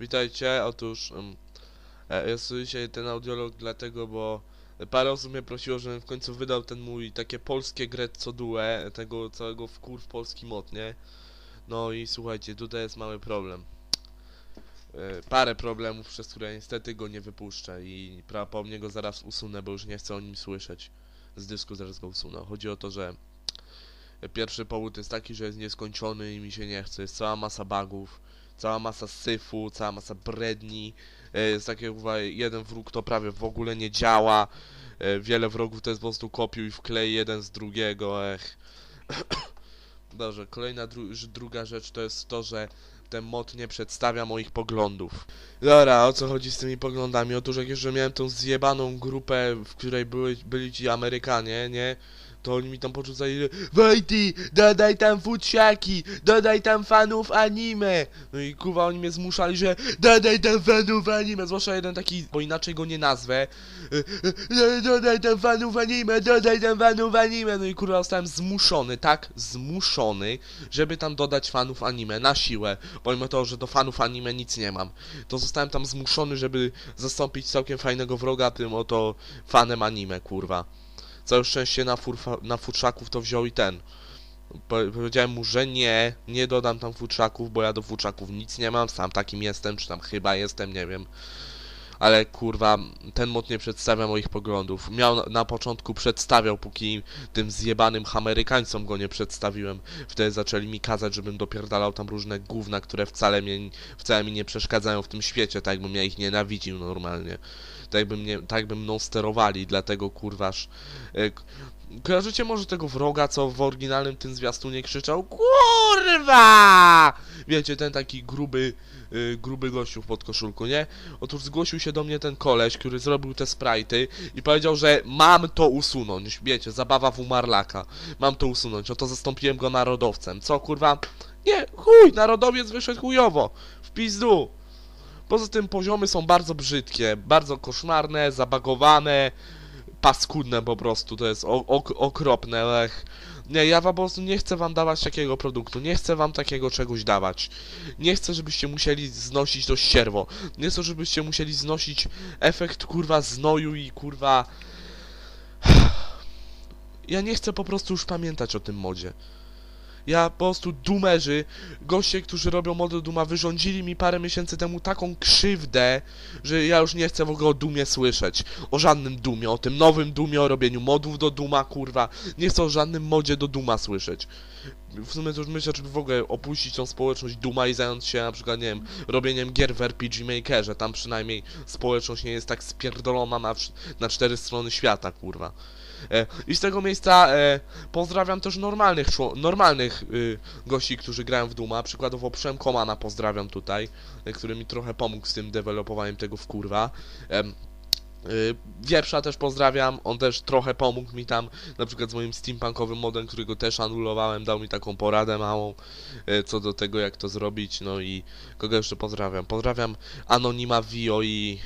Witajcie, otóż um, jest dzisiaj ten audiolog dlatego, bo parę osób mnie prosiło, żebym w końcu wydał ten mój takie polskie grezzo due, tego całego wkurw polski mod, nie? No i słuchajcie, tutaj jest mały problem. E, parę problemów, przez które niestety go nie wypuszczę i prawdopodobnie go zaraz usunę, bo już nie chcę o nim słyszeć. Z dysku zaraz go usunę. Chodzi o to, że pierwszy powód jest taki, że jest nieskończony i mi się nie chce. Jest cała masa bugów, cała masa syfu, cała masa bredni. E, Jest takie, uwa, jeden wróg to prawie w ogóle nie działa. E, Wiele wrogów to jest po prostu kopiuj i wklej jeden z drugiego, ech. Dobrze, kolejna dru druga rzecz to jest to, że ten mod nie przedstawia moich poglądów. Dobra, o co chodzi z tymi poglądami? Otóż jak jeszcze miałem tą zjebaną grupę, w której były, byli ci Amerykanie, nie? To oni mi tam porzucali, że Wojty, dodaj tam futrzaki, dodaj tam fanów anime. No i kuwa, oni mnie zmuszali, że dodaj tam fanów anime, zwłaszcza jeden taki, bo inaczej go nie nazwę. E, e, Dodaj tam fanów anime, dodaj tam fanów anime. No i kurwa, zostałem zmuszony, tak? Zmuszony, żeby tam dodać fanów anime na siłę. Pomimo to, że do fanów anime nic nie mam. To zostałem tam zmuszony, żeby zastąpić całkiem fajnego wroga tym oto fanem anime, kurwa. Całe szczęście na, furfa, na futrzaków to wziął i ten. Po, powiedziałem mu, że nie, nie dodam tam futrzaków, bo ja do futrzaków nic nie mam, sam takim jestem, czy tam chyba jestem, nie wiem. Ale kurwa, ten mod nie przedstawia moich poglądów. Miał na, początku przedstawiał, póki tym zjebanym Amerykańcom go nie przedstawiłem. Wtedy zaczęli mi kazać, żebym dopierdalał tam różne gówna, które wcale, mnie, wcale mi nie przeszkadzają w tym świecie, tak jakbym ja ich nienawidził normalnie. Tak jakby, mnie, tak jakby mną sterowali, dlatego kurważ... E, k- kojarzycie może tego wroga, co w oryginalnym tym zwiastunie krzyczał KURWA! Wiecie, ten taki gruby, y, gruby gościu w podkoszulku, nie? Otóż zgłosił się do mnie ten koleś, który zrobił te sprite'y i powiedział, że mam to usunąć. Wiecie, zabawa w umarlaka. Mam to usunąć. Oto zastąpiłem go narodowcem. Co, kurwa? Nie, chuj, narodowiec wyszedł chujowo. W pizdu. Poza tym poziomy są bardzo brzydkie, bardzo koszmarne, zabagowane, paskudne po prostu, to jest ok, okropne, ech. Nie, ja wam po prostu nie chcę wam dawać takiego produktu, nie chcę wam takiego czegoś dawać. Nie chcę, żebyście musieli znosić to ścierwo. Nie chcę, żebyście musieli znosić efekt kurwa znoju i kurwa... Ja nie chcę po prostu już pamiętać o tym modzie. Ja po prostu dumerzy, goście, którzy robią mody Duma, wyrządzili mi parę miesięcy temu taką krzywdę, że ja już nie chcę w ogóle o Dumie słyszeć. O żadnym Dumie, o tym nowym Dumie, o robieniu modów do Duma, kurwa. Nie chcę o żadnym modzie do Duma słyszeć. W sumie to już myślę, żeby w ogóle opuścić tą społeczność Duma i zająć się na przykład, nie wiem, robieniem gier w RPG Makerze. Tam przynajmniej społeczność nie jest tak spierdolona na, na cztery strony świata, kurwa. E, I z tego miejsca e, pozdrawiam też normalnych, normalnych y, gości, którzy grają w Duma. Przykładowo Przemkomana pozdrawiam tutaj, e, który mi trochę pomógł z tym dewelopowaniem tego w kurwa. Y, Wieprza też pozdrawiam, on też trochę pomógł mi tam, na przykład z moim steampunkowym modem, którego też anulowałem, dał mi taką poradę małą co do tego, jak to zrobić, no i kogo jeszcze pozdrawiam? Pozdrawiam Anonima Vio i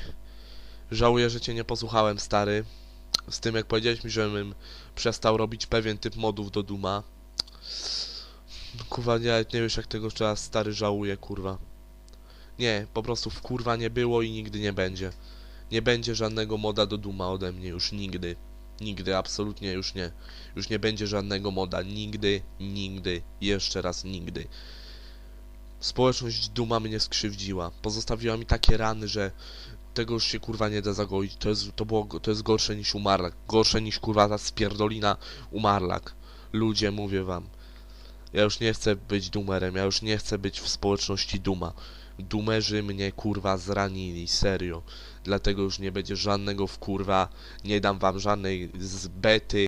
żałuję, że cię nie posłuchałem, stary. Z tym, jak powiedziałeś mi, żebym przestał robić pewien typ modów do Duma. Kurwa, nie, nie wiesz jak tego raz stary żałuję, kurwa. Nie, po prostu w kurwa nie było i nigdy nie będzie. Nie będzie żadnego moda do Duma ode mnie, już nigdy. Nigdy, absolutnie już nie. Już nie będzie żadnego moda, nigdy, nigdy, jeszcze raz nigdy. Społeczność Duma mnie skrzywdziła. Pozostawiła mi takie rany, że tego już się kurwa nie da zagoić. To jest, to było, to jest gorsze niż umarlak. Gorsze niż kurwa ta spierdolina umarlak. Ludzie, mówię wam. Ja już nie chcę być dumerem, ja już nie chcę być w społeczności duma. Dumerzy mnie kurwa zranili, serio. Dlatego już nie będzie żadnego w kurwa, nie dam wam żadnej z bety,